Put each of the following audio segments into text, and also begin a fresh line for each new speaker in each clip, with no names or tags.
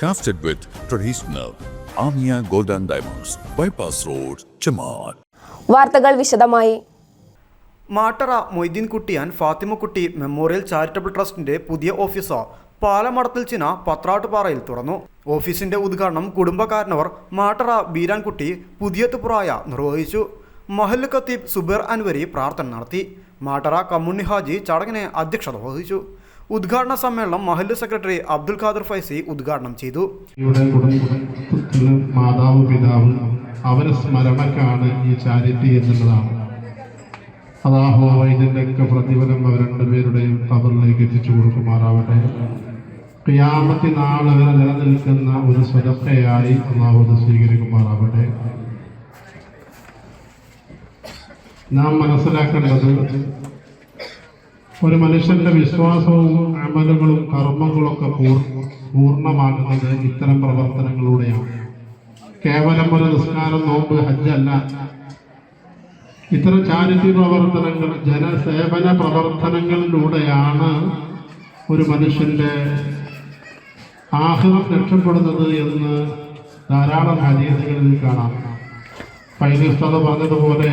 Crafted with traditional Amia Golden Diamonds, Bypass Road, Chaman.
വാർത്തകൾ വിശദമായി.
Mattara Moideen Kuttiyan Fathimakutty memorial charitable ട്രസ്റ്റിന്റെ പുതിയ ഓഫീസ് പാലമടത്തിൽ ചിന പത്രാട്ടുപാറയിൽ തുറന്നു. ഓഫീസിന്റെ ഉദ്ഘാടനം കുടുംബക്കാരനവർ മാട്ടറ ബീരാൻകുട്ടി പുതിയത്തുപുറായ നിർവഹിച്ചു. മഹല്ല് ഖത്തീബ് സുബേർ അൻവരി പ്രാർത്ഥന നടത്തി. മാട്ടറ കമ്മുണ്ണി ഹാജി ചടങ്ങിനെ അധ്യക്ഷത വഹിച്ചു. ഉദ്ഘാടന സമ്മേളനം മഹല്ല് സെക്രട്ടറി അബ്ദുൽ ഖാദർ ഫൈസി ഉദ്ഘാടനം ചെയ്തു.
മാതാവ് പിതാവ് അവരെ സ്മരണക്കാണ് ഈ ചാരിറ്റി എന്നുള്ളതാണ്. അതാഹോ ഇതിന്റെയൊക്കെ പ്രതിഫലം അവർ രണ്ടുപേരുടെയും കബറിലേക്ക് എത്തിച്ചു കൊടുക്കുമാറാവട്ടെ. ക്രിയാമത്തി നാൾ നിലനിൽക്കുന്ന ഒരു സ്വരക്കയായി അള്ളാഹു അത് സ്വീകരിക്കുമാറാവട്ടെ. നാം മനസ്സിലാക്കേണ്ടത് ഒരു മനുഷ്യന്റെ വിശ്വാസവും അമലുകളും കർമ്മങ്ങളൊക്കെ പൂർ പൂർണമാകുന്നത് ഇത്തരം പ്രവർത്തനങ്ങളിലൂടെയാണ്. കേവലം ഒരു നിസ്കാരം നോമ്പ് ഹജ്ജല്ല ഇത്തരം ചാരിറ്റി പ്രവർത്തനങ്ങൾ ജനസേവന പ്രവർത്തനങ്ങളിലൂടെയാണ് ഒരു മനുഷ്യന്റെ ആഹ്ലം രക്ഷപ്പെടുന്നത് എന്ന് ധാരാളം ഹദീസുകളിൽ കാണാം. പൈനസ്തത പറഞ്ഞതുപോലെ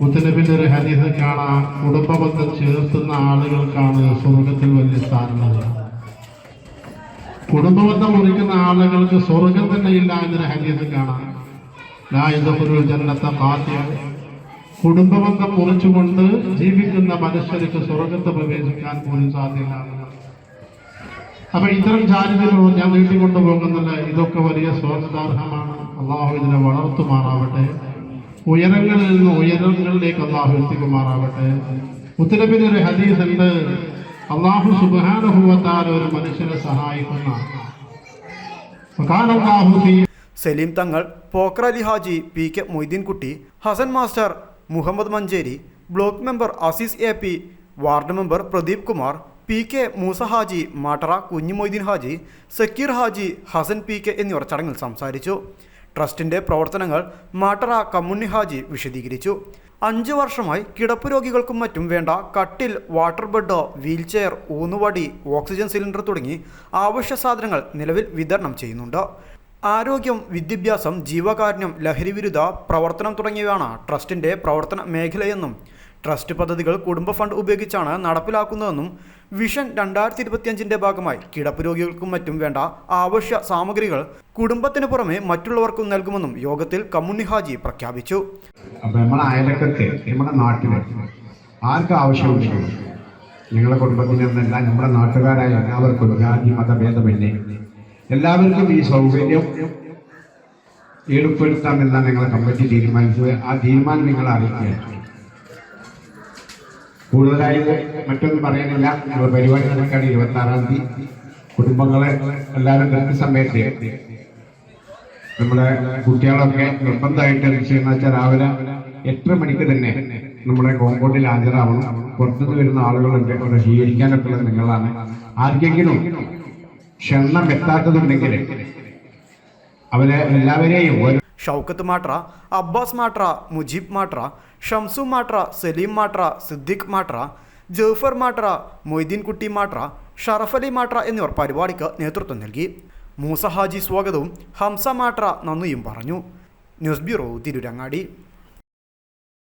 മുത്തനബിന്റെ ഒരു ഹദീസ് കാണാം കുടുംബബന്ധം ചേർത്തുന്ന ആളുകൾക്കാണ് സ്വർഗത്തിൽ വലിയ സ്ഥാനമുള്ളത് കുടുംബബന്ധം മുറിക്കുന്ന ആളുകൾക്ക് സ്വർഗം തന്നെ ഇല്ല എന്നൊരു ഹദീസ് കാണാം ലായുധപുരുൾ ജന്നത്തെ പാത്യം കുടുംബബന്ധം മുറിച്ചുകൊണ്ട് ജീവിക്കുന്ന മനുഷ്യർക്ക് സ്വർഗത്ത് പ്രവേശിക്കാൻ പോലും സാധ്യത അപ്പൊ ഇത്തരം ചാരിത്രങ്ങളും ഞാൻ നീട്ടിക്കൊണ്ടു പോകുന്നില്ല ഇതൊക്കെ വലിയ സ്വാഗതാർഹമാണ് അള്ളാഹു ഇതിനെ വളർത്തുമാറാവട്ടെ. ഉയരങ്ങളിൽ നിന്ന് ഉയരങ്ങളിലേക്ക് അള്ളാഹു എത്തിക്കുമാറാവട്ടെ. ഉത്തരപ്പിനൊരു ഒരു ഹദീസ് ഉണ്ട് അള്ളാഹു സുബാനുഭവത്താൽ ഒരു മനുഷ്യനെ സഹായിക്കുന്ന.
Saleem Thangal Pokra Ali Haji P K Moideenkutty Hassan master Muhammad Manjeri block member Azeez A P ward member Pradeep Kumar P K Moosa Haji Mattara Kunju Moideen Haji Sakkeer Haji Hassan P K എന്നിവർ ചടങ്ങിൽ സംസാരിച്ചു. ട്രസ്റ്റിന്റെ പ്രവർത്തനങ്ങൾ മാട്ടറ കമ്മുണ്ണി ഹാജി വിശദീകരിച്ചു. അഞ്ച് വർഷമായി കിടപ്പ് രോഗികൾക്കും മറ്റും വേണ്ട കട്ടിൽ വാട്ടർ ബെഡ് വീൽചെയർ ഊന്നുവടി ഓക്സിജൻ സിലിണ്ടർ തുടങ്ങി ആവശ്യ സാധനങ്ങൾ നിലവിൽ വിതരണം ചെയ്യുന്നുണ്ട്. ആരോഗ്യം വിദ്യാഭ്യാസം ജീവകാരുണ്യം ലഹരിവിരുദ്ധ പ്രവർത്തനം തുടങ്ങിയവയാണ് ട്രസ്റ്റിന്റെ പ്രവർത്തന മേഖലയെന്നും ട്രസ്റ്റ് പദ്ധതികൾ കുടുംബ ഫണ്ട് ഉപയോഗിച്ചാണ് നടപ്പിലാക്കുന്നതെന്നും വിഷൻ രണ്ടായിരത്തി ഇരുപത്തിയഞ്ചിന്റെ ഭാഗമായി കിടപ്പ് രോഗികൾക്കും മറ്റും വേണ്ട ആവശ്യ സാമഗ്രികൾ കുടുംബത്തിന് പുറമെ മറ്റുള്ളവർക്കും നൽകുമെന്നും യോഗത്തിൽ കമ്മുണ്ണി ഹാജി പ്രഖ്യാപിച്ചു.
നമ്മളെ അയലക്കത്ത് നമ്മുടെ നാട്ടിൽ ആർക്ക് ആവശ്യമുണ്ടെങ്കിലും നിങ്ങളുടെ കുടുംബത്തിൽ നിന്നല്ല നമ്മുടെ നാട്ടുകാരായ എല്ലാവർക്കും ജാതി മതഭേദമില്ലേ എല്ലാവർക്കും ഈ സൗകര്യം ഏർപ്പെടുത്താമെന്ന നിങ്ങളെ കമ്മിറ്റി തീരുമാനിച്ചത്. ആ തീരുമാനം നിങ്ങൾ അറിയിക്കുക കൂടുതലായി മറ്റൊന്നും പറയുന്നില്ല നമ്മുടെ പരിപാടി നടക്കാണ് ഇരുപത്തി ആറാം തീയതി. കുടുംബങ്ങളെ എല്ലാവരും കൃത്യസമയത്ത് നമ്മുടെ കുട്ടികളൊക്കെ നിർബന്ധമായിട്ട് ചെയ്യുന്ന വെച്ചാൽ രാവിലെ എട്ട് മണിക്ക് തന്നെ നമ്മുടെ കോമ്പൗണ്ടിൽ ഹാജരാവണം. പുറത്തുനിന്ന് വരുന്ന ആളുകളുണ്ട്. അവിടെ സ്വീകരിക്കാനൊക്കെയുള്ളത് നിങ്ങളാണ്. ആർക്കെങ്കിലും ക്ഷണം എത്താത്തതുണ്ടെങ്കിൽ അവരെ എല്ലാവരെയും
ഷൗക്കത്ത് മാട്ര അബ്ബാസ് മാട്ര മുജീബ് മാട്ര ഷംസു മാട്ര സലീം മാട്ര സിദ്ദിഖ് മാട്ര ജഫർ മാട്ര മൊയ്തീൻ കുട്ടി മാട്ര ഷറഫലി മാട്ര എന്നിവർ പരിപാടിക്ക് നേതൃത്വം നൽകി. മൂസ ഹാജി സ്വാഗതവും ഹംസ മാട്ര നന്ദിയും പറഞ്ഞു. News bureau Tirurangadi.